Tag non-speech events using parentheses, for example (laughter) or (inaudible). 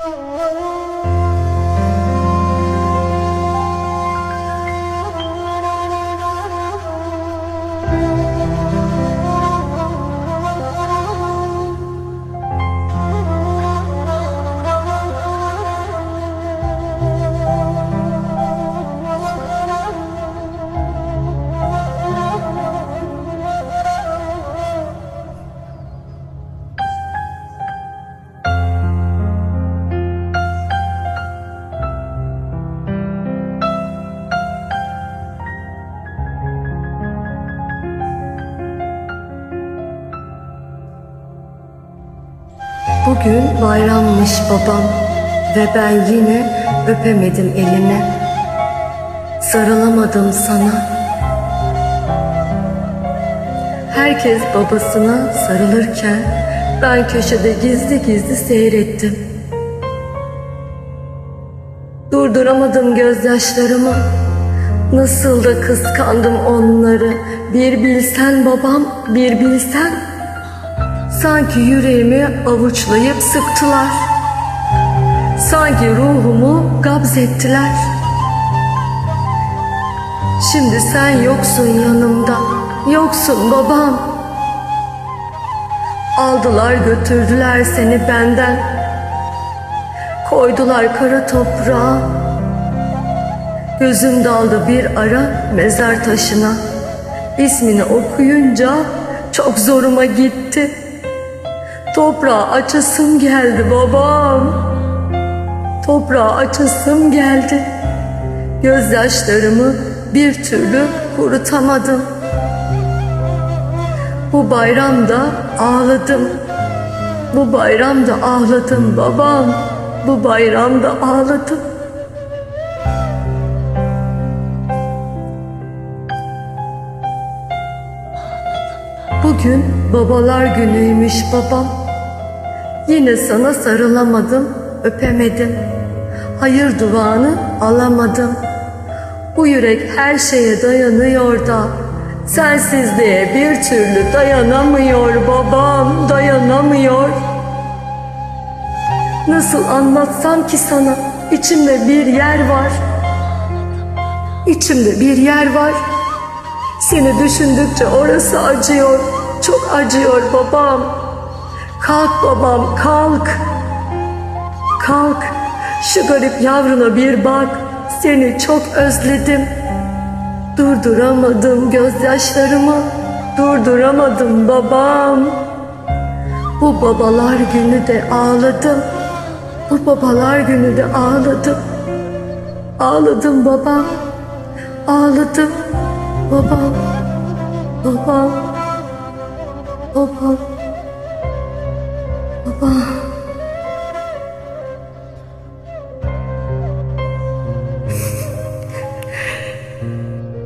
Oh, (laughs) Bugün bayrammış babam ve ben yine öpemedim elini. Sarılamadım sana. Herkes babasına sarılırken ben köşede gizli gizli seyrettim. Durduramadım gözyaşlarımı. Nasıl da kıskandım onları. Bir bilsen babam, bir bilsen. Sanki yüreğimi avuçlayıp sıktılar. Sanki ruhumu gabzettiler. Şimdi sen yoksun yanımda, yoksun babam. Aldılar götürdüler seni benden. Koydular kara toprağa. Gözüm daldı bir ara mezar taşına. İsmini okuyunca çok zoruma gitti. Toprağa açasım geldi babam. Toprağa açasım geldi. Gözyaşlarımı bir türlü kurutamadım. Bu bayramda ağladım. Bu bayramda ağladım babam. Bu bayramda ağladım. Bugün babalar günüymüş babam. Yine sana sarılamadım, öpemedim. Hayır duanı alamadım. Bu yürek her şeye dayanıyor da sensizliğe bir türlü dayanamıyor babam, dayanamıyor. Nasıl anlatsam ki sana içimde bir yer var. İçimde bir yer var. Seni düşündükçe orası acıyor. Çok acıyor babam. Kalk babam kalk. Kalk. Şu garip yavruna bir bak. Seni çok özledim. Durduramadım gözyaşlarımı. Durduramadım babam. Bu babalar günü de ağladım. Bu babalar günü de ağladım. Ağladım babam. Ağladım. Babam. Babam. Babam. Babam.